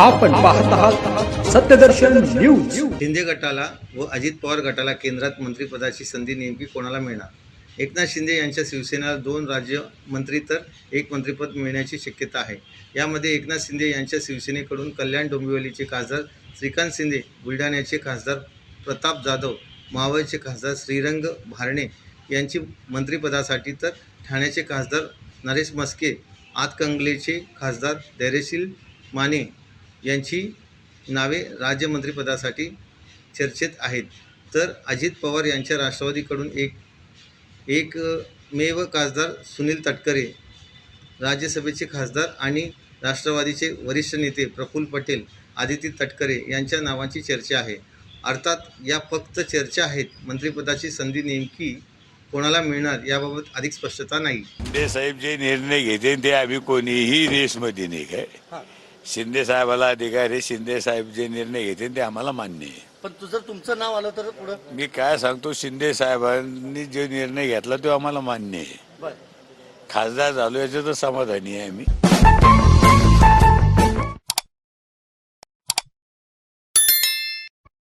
आपण पाहत आहात सत्यदर्शन न्यूज. शिंदे गटाला व अजित पवार गटाला केंद्रात मंत्रिपदाची संधी नेमकी कोणाला मिळणार? एकनाथ शिंदे यांच्या शिवसेनेला दोन राज्य मंत्री तर एक मंत्रिपद मिळण्याची शक्यता आहे. यामध्ये एकनाथ शिंदे यांच्या शिवसेनेकडून कल्याण डोंबिवलीचे खासदार श्रीकांत शिंदे बुलढाण्याचे खासदार प्रताप जाधव मावळचे खासदार श्रीरंग भारणे यांची मंत्रिपदासाठी तर ठाण्याचे खासदार नरेश मस्के आतकंगलेचे खासदार धैर्यशील माने यांची नावे राज्यमंत्रीपदासाठी चर्चेत आहेत. तर अजित पवार यांच्या राष्ट्रवादीकडून एक एक मेव खासदार सुनील तटकरे राज्यसभेचे खासदार आणि राष्ट्रवादीचे वरिष्ठ नेते प्रफुल्ल पटेल आदिती तटकरे यांच्या नावाची चर्चा आहे. अर्थात या फक्त चर्चा आहेत मंत्रिपदाची संधी नेमकी कोणाला मिळणार याबाबत अधिक स्पष्टता नाही. शिंदे साहेब जे निर्णय घेते ते आम्ही कोणीही रेसमध्ये नाही. काय शिंदे साहेबाला अधिकार शिंदे साहेब जे निर्णय घेते ते आम्हाला मान्य आहे. पण तू जर तुमचं नाव आलं तर पुढं? मी काय सांगतो शिंदे साहेबांनी जे निर्णय घेतला तो आम्हाला मान्य आहे. बर. खासदार झालो याचं तर समाधानी आहे आम्ही